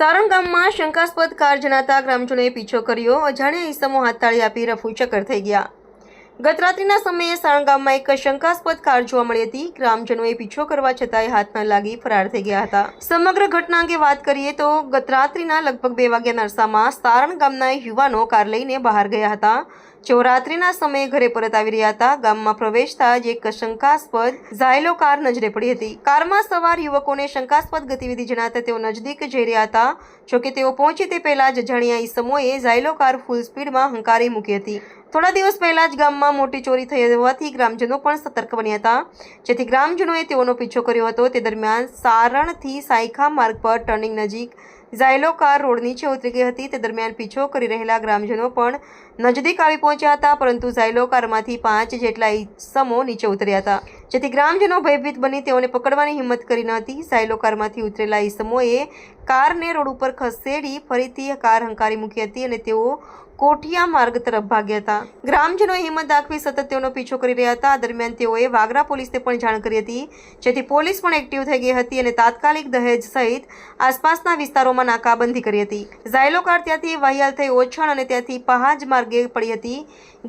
સારંગ ગામમાં શંકાસ્પદ કાર જણાતા ગ્રામજનોએ પીછો કર્યો. અજાણ્યા ઈસમો હાથતાળી આપી રફુ ચક્કર થઈ ગયા. ગત રાત્રિના સમયે સારંગ ગામમાં એક શંકાસ્પદ કાર જોવા મળી હતી. ગ્રામજનોએ પીછો કરવા છતાંય હાથ ન લાગી ફરાર થઈ ગયા હતા. સમગ્ર ઘટના અંગે વાત કરીએ તો ગત રાત્રિના લગભગ બે વાગ્યાના અરસામાં સારણ ગામના યુવાનો કાર લઈને બહાર ગયા હતા. જેઓ રાત્રિના સમયે ઘરે પરત આવી રહ્યા હતા, ગામમાં પ્રવેશતા જ એક શંકાસ્પદ ઝાયલો કાર નજરે પડી હતી. કારમાં સવાર યુવકોને શંકાસ્પદ ગતિવિધિ જણાતા તેઓ નજદીક જઈ રહ્યા હતા, જોકે તેઓ પહોંચે તે પહેલા જ અજાણ્યા ઈસમોએ ઝાયલો કાર ફૂલ સ્પીડમાં હંકારી મૂકી હતી. થોડા દિવસ પહેલા જ ગામમાં મોટી ચોરી થઈ હોવાથી ગ્રામજનો પણ સતર્ક બન્યા હતા, જેથી ગ્રામજનોએ તેઓનો પીછો કર્યો હતો. તે દરમિયાન સારણથી સાયખા માર્ગ પર ટર્નિંગ નજીક ઝાયલો કાર રોડ નીચે ઉતરી ગઈ હતી. તે દરમિયાન પીછો કરી રહેલા ગ્રામજનો પણ નજદીક આવી પહોંચ્યા હતા, પરંતુ ઝાયલો કારમાંથી પાંચ જેટલા ઈસમો નીચે ઉતર્યા હતા. જેથી ગ્રામજનો ભયભીત બની તેઓને પકડવાની હિંમત કરી ન હતી. સાયલો કારમાંથી ઉતરેલા ઈસમોએ કારને રોડ ઉપર ખસેડી ફરીથી કાર હંકારી મૂકી હતી અને તેઓ કોઠિયા માર્ગ તરફ ભાગ્યા હતા. ગ્રામજનોએ હિંમત દાખવી સતત તેઓનો પીછો કરી રહ્યા હતા. દરમિયાન તેઓએ વાગરા પોલીસને પણ જાણ કરી હતી, જેથી પોલીસ પણ એક્ટિવ થઈ ગઈ હતી અને તાત્કાલિક દહેજ સહિત આસપાસના વિસ્તારોમાં નાકાબંધી કરી હતી. ઝાયલો કાર ત્યાંથી વાહિયાલ થઈ ઓછણ અને ત્યાંથી પહાજ માર્ગે પડી હતી.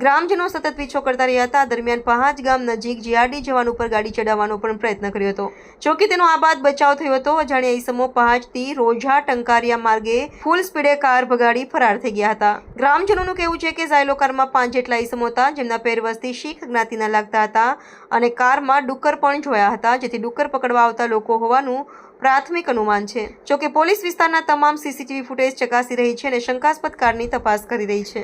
ગ્રામજનો સતત પીછો કરતા રહ્યા હતા. દરમિયાન પહાજ ગામ નજીક જીઆરડી જવાન ઉપર ગાડી ચડાવવાનો પણ પ્રયત્ન કર્યો હતો. જોકે તેનો આ બાદ બચાવ થયો હતો. અજાણ્યા ઈસમો પહાજથી રોજા ટંકારિયા માર્ગે ફૂલ સ્પીડે કાર ભગાડી ફરાર થઈ ગયા હતા. ગ્રામજનોનું કહેવું છે કે ઝાયલો કારમાં પાંચ જેટલા ઈસમો હતા, જેમના પહેરવસથી શીખ જ્ઞાતિના લાગતા હતા અને કારમાં ડુક્કર પણ જોયા હતા, જેથી ડુક્કર પકડવા આવતા લોકો હોવાનું પ્રાથમિક અનુમાન છે. જોકે પોલીસ વિસ્તારના તમામ સીસીટીવી ફૂટેજ ચકાસી રહી છે અને શંકાસ્પદ કારની તપાસ કરી રહી છે.